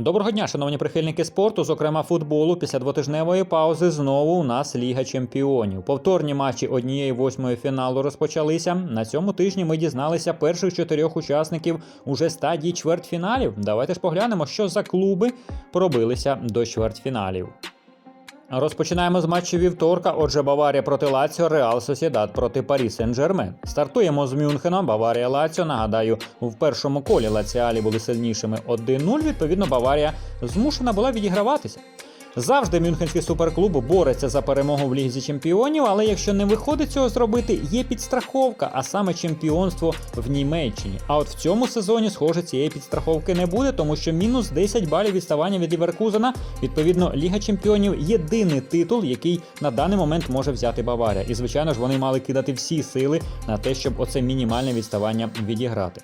Доброго дня, шановні прихильники спорту, зокрема футболу. Після двотижневої паузи знову у нас Ліга Чемпіонів. Повторні матчі однієї восьмої фіналу розпочалися. На цьому тижні ми дізналися перших чотирьох учасників уже стадії чвертьфіналів. Давайте ж поглянемо, що за клуби пробилися до чвертьфіналів. Розпочинаємо з матчу вівторка. Отже, Баварія проти Лаціо, Реал Сосідат проти Парі Сен-Жермен. Стартуємо з Мюнхена. Баварія Лаціо. Нагадаю, в першому колі Лаціалі були сильнішими 1-0. Відповідно, Баварія змушена була відіграватися. Завжди мюнхенський суперклуб бореться за перемогу в лізі чемпіонів, але якщо не виходить цього зробити, є підстраховка, а саме чемпіонство в Німеччині. А от в цьому сезоні, схоже, цієї підстраховки не буде, тому що мінус 10 балів відставання від Ліверкузена. Відповідно, Ліга Чемпіонів єдиний титул, який на даний момент може взяти Баварія. І звичайно ж вони мали кидати всі сили на те, щоб оце мінімальне відставання відіграти.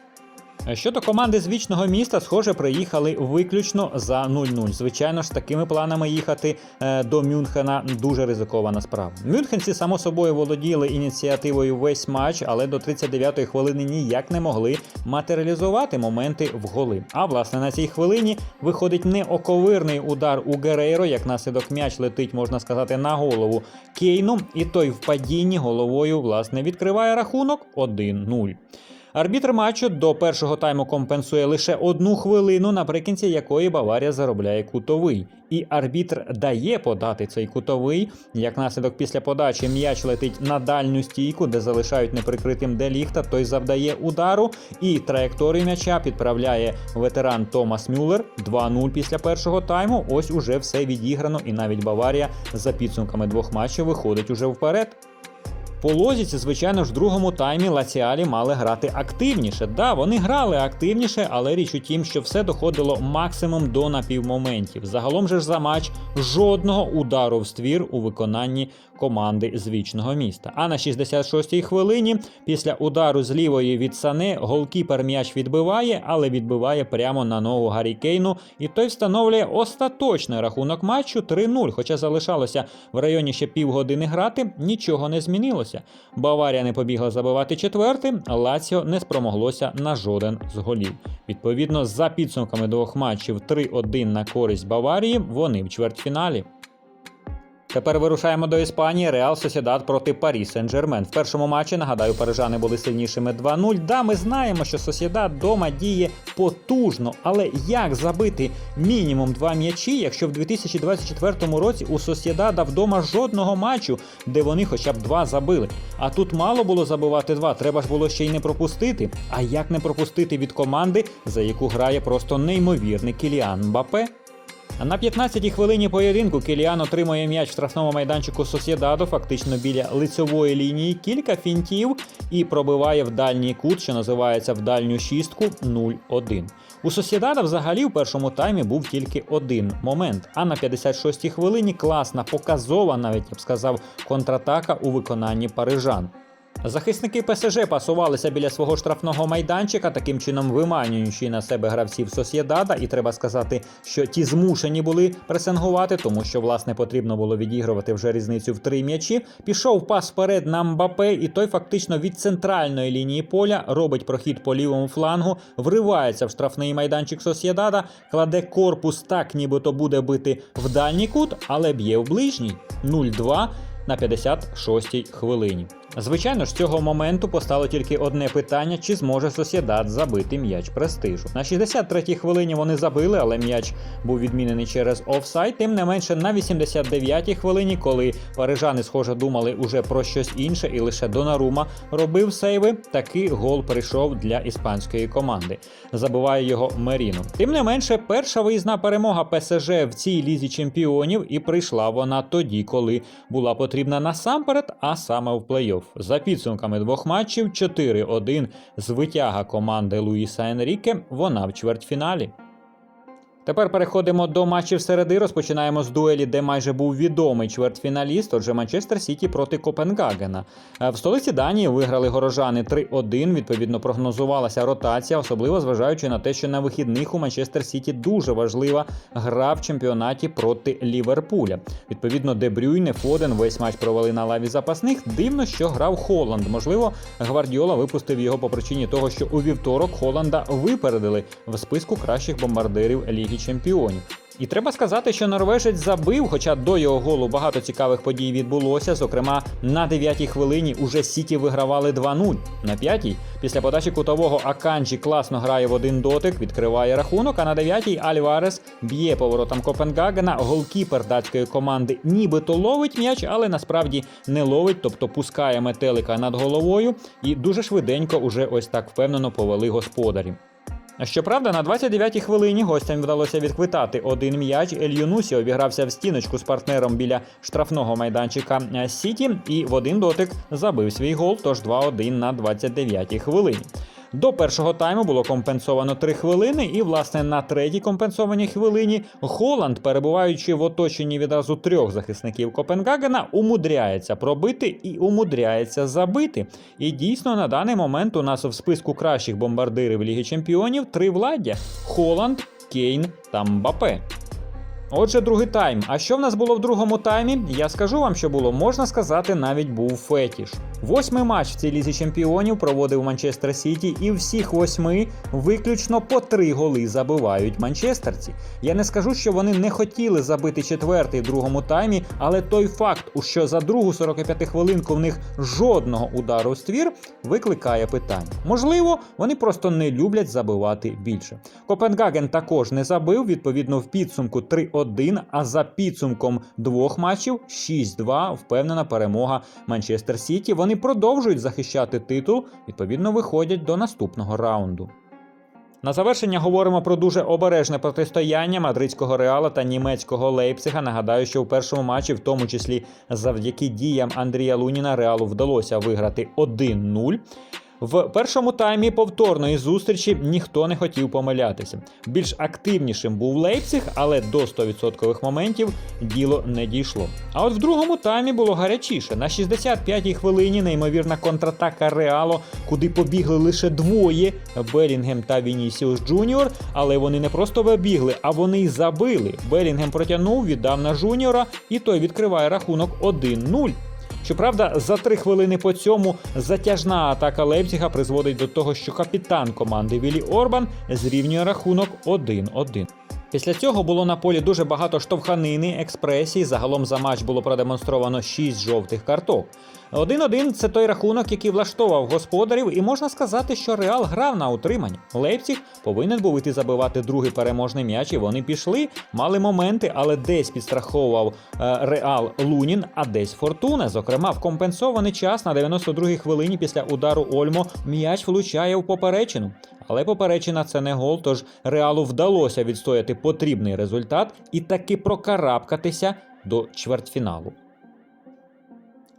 Щодо команди з вічного міста, схоже, приїхали виключно за 0-0. Звичайно ж, з такими планами їхати е, до Мюнхена дуже ризикована справа. Мюнхенці, само собою, володіли ініціативою весь матч, але до 39-ї хвилини ніяк не могли матеріалізувати моменти в голи. А власне на цій хвилині виходить неоковирний удар у Герейро, як наслідок м'яч летить, можна сказати, на голову Кейну, і той в падінні головою власне відкриває рахунок 1-0. Арбітр матчу до першого тайму компенсує лише одну хвилину, наприкінці якої Баварія заробляє кутовий. І арбітр дає подати цей кутовий. Як наслідок після подачі м'яч летить на дальню стійку, де залишають неприкритим Деліхта, той завдає удару. І траєкторію м'яча підправляє ветеран Томас Мюллер 2-0 після першого тайму. Ось уже все відіграно, і навіть Баварія за підсумками двох матчів виходить уже вперед. По лозіці, звичайно ж, в другому таймі Лаціалі мали грати активніше. Да, вони грали активніше, але річ у тім, що все доходило максимум до напівмоментів. Загалом же ж за матч жодного удару в ствір у виконанні команди з вічного міста. А на 66-й хвилині, після удару з лівої від Сане, голкіпер м'яч відбиває, але відбиває прямо на ногу Гаррі Кейну, і той встановлює остаточний рахунок матчу 3-0. Хоча залишалося в районі ще півгодини грати, нічого не змінилося. Баварія не побігла забивати четвертим, Лаціо не спромоглося на жоден з голів. Відповідно, за підсумками двох матчів 3-1 на користь Баварії, вони в чвертьфіналі. Тепер вирушаємо до Іспанії. Реал Сосідат проти Парі Сен-Жермен. В першому матчі, нагадаю, парижани були сильнішими 2-0. Да, ми знаємо, що Сосідат дома діє потужно, але як забити мінімум два м'ячі, якщо в 2024 році у Сосідада вдома жодного матчу, де вони хоча б два забили. А тут мало було забивати два, треба ж було ще й не пропустити. А як не пропустити від команди, за яку грає просто неймовірний Кіліан Мбапе? На 15-й хвилині поєдинку Кіліан отримує м'яч в штрафному майданчику Сосєдадо, фактично біля лицьової лінії, кілька фінтів і пробиває в дальній кут, що називається в дальню шістку 0-1. У Сосєдада взагалі в першому таймі був тільки один момент. А на 56-й хвилині класна, показова, навіть я б сказав, контратака у виконанні парижан. Захисники ПСЖ пасувалися біля свого штрафного майданчика, таким чином виманюючи на себе гравців Сосєдада, і треба сказати, що ті змушені були пресингувати, тому що власне потрібно було відігрувати вже різницю в три м'ячі. Пішов пас вперед на Мбапе, і той фактично від центральної лінії поля робить прохід по лівому флангу, вривається в штрафний майданчик Сосєдада, кладе корпус так, нібито буде бити в дальній кут, але б'є в ближній 0-2 на 56-й хвилині. Звичайно ж, з цього моменту постало тільки одне питання: чи зможе Сосєдат забити м'яч престижу. На 63-й хвилині вони забили, але м'яч був відмінений через офсайд. Тим не менше, на 89-й хвилині, коли парижани, схоже, думали уже про щось інше, і лише Донарума робив сейви, такий гол прийшов для іспанської команди. Забиває його Меріно. Тим не менше, перша виїзна перемога ПСЖ в цій лізі чемпіонів, і прийшла вона тоді, коли була потрібна насамперед, а саме в плей-офф. За підсумками двох матчів 4-1 з витяга команди Луїса Енріке, вона в чвертьфіналі. Тепер переходимо до матчів середи. Розпочинаємо з дуелі, де майже був відомий чвертьфіналіст. Отже, Манчестер Сіті проти Копенгагена. Е, В столиці Данії виграли горожани 3-1. Відповідно, прогнозувалася ротація, особливо зважаючи на те, що на вихідних у Манчестер Сіті дуже важлива гра в чемпіонаті проти Ліверпуля. Відповідно, Де Брюйне, Фоден весь матч провели на лаві запасних. Дивно, що грав Холланд. Можливо, Гвардіола випустив його по причині того, що у вівторок Холланда випередили в списку кращих бомбардирів ліги Ліги Чемпіонів. І треба сказати, що норвежець забив, хоча до його голу багато цікавих подій відбулося. Зокрема, на 9-й хвилині уже Сіті вигравали 2-0. На 5-й, після подачі кутового Аканджі класно грає в один дотик, відкриває рахунок. А на 9-й Альварес б'є поворотом Копенгагена. Голкіпер датської команди нібито ловить м'яч, але насправді не ловить, тобто пускає метелика над головою. І дуже швиденько уже ось так впевнено повели господарі. Щоправда, на 29-й хвилині гостям вдалося відквитати один м'яч. Ель Юнусі обігрався в стіночку з партнером біля штрафного майданчика Сіті і в один дотик забив свій гол, тож 2-1 на 29-й хвилині. До першого тайму було компенсовано 3 хвилини, і, власне, на третій компенсованій хвилині Холанд, перебуваючи в оточенні відразу трьох захисників Копенгагена, умудряється пробити і умудряється забити. І дійсно на даний момент у нас в списку кращих бомбардирів Ліги Чемпіонів три владдя: Холанд, Кейн та Мбапе. Отже, другий тайм. А що в нас було в другому таймі? Я скажу вам, що було, можна сказати, навіть був фетіш. Восьмий матч в цій лізі чемпіонів проводив Манчестер Сіті, і всіх восьми виключно по три голи забивають манчестерці. Я не скажу, що вони не хотіли забити четвертий в другому таймі, але той факт, що за другу 45 хвилинку в них жодного удару в ствір, викликає питання. Можливо, вони просто не люблять забивати більше. Копенгаген також не забив, відповідно, в підсумку 3-1, а за підсумком двох матчів 6-2 впевнена перемога Манчестер Сіті. Вони продовжують захищати титул, відповідно, виходять до наступного раунду. На завершення говоримо про дуже обережне протистояння мадридського реала та німецького Лейпцига. Нагадаю, що у першому матчі, в тому числі завдяки діям Андрія Луніна, реалу вдалося виграти 1-0. В першому таймі повторної зустрічі ніхто не хотів помилятися. Більш активнішим був Лейпциг, але до 100% моментів діло не дійшло. А от в другому таймі було гарячіше. На 65-й хвилині неймовірна контратака Реало, куди побігли лише двоє Белінгем та Вінісіус Джуніор. Але вони не просто вибігли, а вони й забили. Белінгем протягнув, віддав на Жуніора, і той відкриває рахунок 1-0. Щоправда, за три хвилини по цьому затяжна атака Лейпціга призводить до того, що капітан команди Вілі Орбан зрівнює рахунок 1-1. Після цього було на полі дуже багато штовханини, експресії. Загалом за матч було продемонстровано 6 жовтих карток. 1-1 – це той рахунок, який влаштовував господарів, і можна сказати, що Реал грав на утримання. Лейпціг повинен був іти забивати другий переможний м'яч, і вони пішли, мали моменти, але десь підстраховував е, Реал Лунін, а десь Фортуна. Зокрема, в компенсований час на 92-й хвилині після удару Ольмо м'яч влучає в поперечину. Але поперечина це не гол, тож Реалу вдалося відстояти потрібний результат і таки прокарабкатися до чвертьфіналу.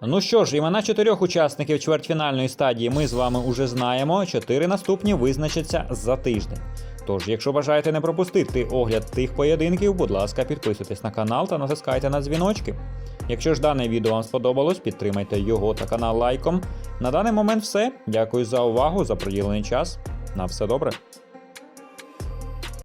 Ну що ж, імена чотирьох учасників чвертьфінальної стадії ми з вами уже знаємо. Чотири наступні визначаться за тиждень. Тож, якщо бажаєте не пропустити огляд тих поєдинків, будь ласка, підписуйтесь на канал та натискайте на дзвіночки. Якщо ж дане відео вам сподобалось, підтримайте його та канал лайком. На даний момент все. Дякую за увагу, за приділений час. На все добре.